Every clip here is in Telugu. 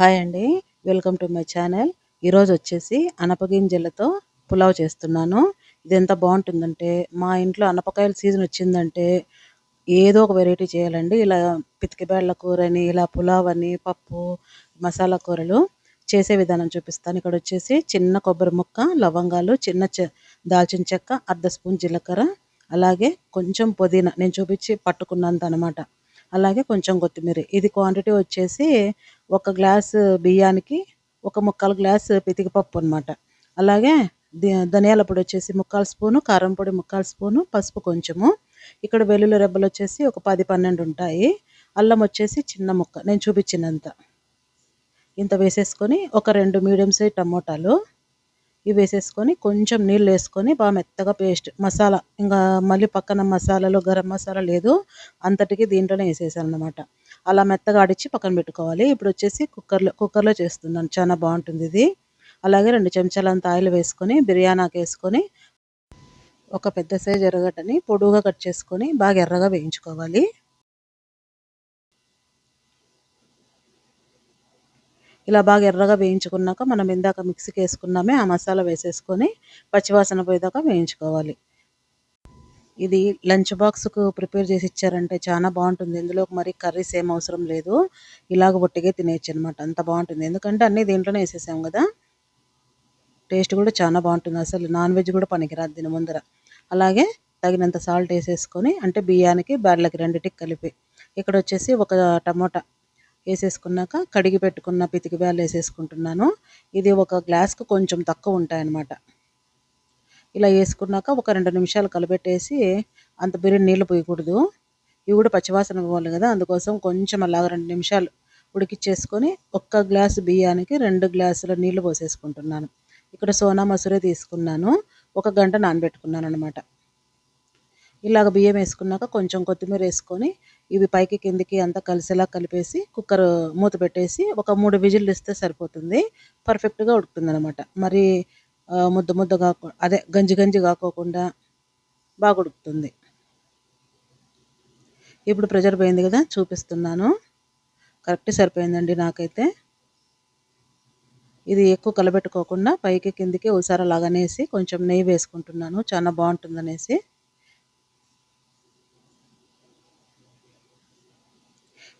హాయ్ అండి. Welcome to my channel. ఈరోజు వచ్చేసి అనపగింజలతో పులావ్ చేస్తున్నాను. ఇది ఎంత బాగుంటుందంటే మా ఇంట్లో అనపకాయల సీజన్ వచ్చిందంటే ఏదో ఒక వెరైటీ చేయాలండి. ఇలా పితికిబేళ్ళ కూర అని ఇలా పులావ్ అని పప్పు మసాలా కూరలు చేసే విధానం చూపిస్తాను. ఇక్కడ వచ్చేసి చిన్న కొబ్బరి ముక్క లవంగాలు చిన్న దాల్చిన చెక్క అర్ధ స్పూన్ జీలకర్ర అలాగే కొంచెం పుదీనా. నేను చూపించి పట్టుకున్నంత అనమాట అలాగే కొంచెం కొత్తిమీర. ఇది క్వాంటిటీ వచ్చేసి ఒక గ్లాస్ బియ్యానికి ఒక ముక్కాలు గ్లాసు పితికిపప్పు అనమాట అలాగే ధనియాల పొడి వచ్చేసి ముక్కాలు స్పూను కారం పొడి ముక్కాలు స్పూను పసుపు కొంచెము. ఇక్కడ వెల్లుల్లి రెబ్బలు వచ్చేసి ఒక పది పన్నెండు ఉంటాయి. అల్లం వచ్చేసి చిన్న ముక్క. నేను చూపించినంత. ఇంత వేసేసుకొని ఒక రెండు మీడియం సైజ్ టమోటాలు. ఇవి వేసేసుకొని కొంచెం నీళ్ళు వేసుకొని బాగా మెత్తగా పేస్ట్ మసాలా ఇంకా మళ్ళీ పక్కన మసాలాలు గరం మసాలా లేదు అంతటికి దీంట్లోనే వేసేసాను అనమాట అలా మెత్తగా అడిచి పక్కన పెట్టుకోవాలి. ఇప్పుడు వచ్చేసి కుక్కర్లో కుక్కర్లో చేస్తున్నాను. చాలా బాగుంటుంది ఇది. అలాగే రెండు చెంచాలంత ఆయిల్ వేసుకొని బిర్యానాకు వేసుకొని ఒక పెద్ద సైజ్ ఎర్రగడ్డని పొడువుగా కట్ చేసుకొని బాగా ఎర్రగా వేయించుకోవాలి. ఇలా బాగా ఎర్రగా వేయించుకున్నాక మనం ఇందాక మిక్సీకి వేసుకున్నామే ఆ మసాలా వేసేసుకొని పచ్చివాసన పోయేదాకా వేయించుకోవాలి. ఇది లంచ్ బాక్స్కు ప్రిపేర్ చేసి ఇచ్చారంటే చాలా బాగుంటుంది. ఇందులో మరి కర్రీస్ ఏం అవసరం లేదు. ఇలాగ ఒట్టిగా తినేయచ్చు అనమాట అంత బాగుంటుంది. ఎందుకంటే అన్నీ దీంట్లోనే వేసేసాం కదా. టేస్ట్ కూడా చాలా బాగుంటుంది. అసలు నాన్ వెజ్ కూడా పనికిరాదు దీని ముందర. అలాగే తగినంత సాల్ట్ వేసేసుకొని అంటే బియ్యానికి బ్యాడ్లకి రెండింటికి కలిపి. ఇక్కడ వచ్చేసి ఒక టమోటా వేసేసుకున్నాక కడిగి పెట్టుకున్న పితికి బ్యాలు వేసేసుకుంటున్నాను. ఇది ఒక గ్లాస్కు కొంచెం తక్కువ ఉంటాయన్నమాట. ఇలా వేసుకున్నాక ఒక రెండు నిమిషాలు కలబెట్టేసి అంత బిర్యానీ నీళ్ళు పోయకూడదు. ఇవి కూడా పచ్చివాసన పోవాలి కదా అందుకోసం కొంచెం అలాగ రెండు నిమిషాలు ఉడికిచ్చేసుకొని ఒక్క గ్లాసు బియ్యానికి రెండు గ్లాసుల నీళ్ళు పోసేసుకుంటున్నాను. ఇక్కడ సోనా మసూరే తీసుకున్నాను. ఒక గంట నానబెట్టుకున్నాను అనమాట ఇలాగ బియ్యం వేసుకున్నాక కొంచెం కొత్తిమీర వేసుకొని ఇవి పైకి కిందికి అంతా కలిసేలా కలిపేసి కుక్కర్ మూత పెట్టేసి ఒక మూడు విజిల్లు ఇస్తే సరిపోతుంది. పర్ఫెక్ట్గా ఉడుకుతుంది అనమాట మరి ముద్ద ముద్ద కాకు అదే గంజి గంజి కాకోకుండా బాగా ఉడుకుతుంది. ఇప్పుడు ప్రెజర్ పోయింది కదా చూపిస్తున్నాను. కరెక్ట్ సరిపోయిందండి నాకైతే. ఇది ఎక్కువ కలబెట్టుకోకుండా పైకి కిందికి ఉసారలాగనేసి కొంచెం నెయ్యి వేసుకుంటున్నాను. చాలా బాగుంటుందనేసి.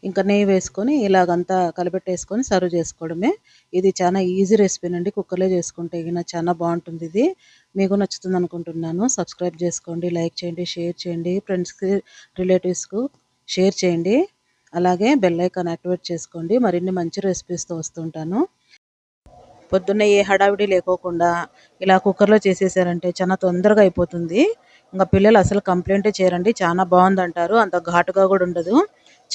ఇంకా నెయ్యి వేసుకొని ఇలాగంతా కలిపెట్టేసుకొని సర్వ్ చేసుకోవడమే. ఇది చాలా ఈజీ రెసిపీ అండి. కుక్కర్లో చేసుకుంటే ఇక చాలా బాగుంటుంది ఇది. మీకు నచ్చుతుంది అనుకుంటున్నాను. సబ్స్క్రైబ్ చేసుకోండి లైక్ చేయండి షేర్ చేయండి ఫ్రెండ్స్కి రిలేటివ్స్కు షేర్ చేయండి. అలాగే బెల్ ఐకాన్ యాక్టివేట్ చేసుకోండి. మరిన్ని మంచి రెసిపీస్తో వస్తుంటాను పొద్దున్నే ఏ హడావిడి లేకోకుండా ఇలా కుక్కర్లో చేసేసారంటే చాలా తొందరగా అయిపోతుంది. ఇంకా పిల్లలు అసలు కంప్లైంటే చేయరండి. చాలా బాగుందంటారు. అంత ఘాటుగా కూడా ఉండదు.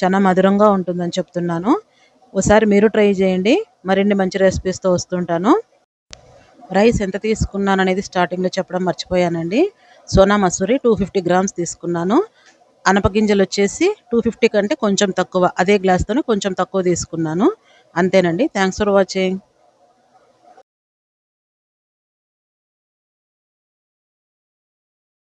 చాలా మధురంగా ఉంటుందని చెప్తున్నాను. ఒకసారి మీరు ట్రై చేయండి. మరిన్ని మంచి రెసిపీస్తో వస్తుంటాను. రైస్ ఎంత తీసుకున్నాను అనేది స్టార్టింగ్లో చెప్పడం మర్చిపోయానండి. Sona Masuri two fifty grams తీసుకున్నాను. అనపగింజలు వచ్చేసి టూ ఫిఫ్టీ కంటే కొంచెం తక్కువ. అదే గ్లాస్తోనే కొంచెం తక్కువ తీసుకున్నాను. అంతేనండి. Thanks for watching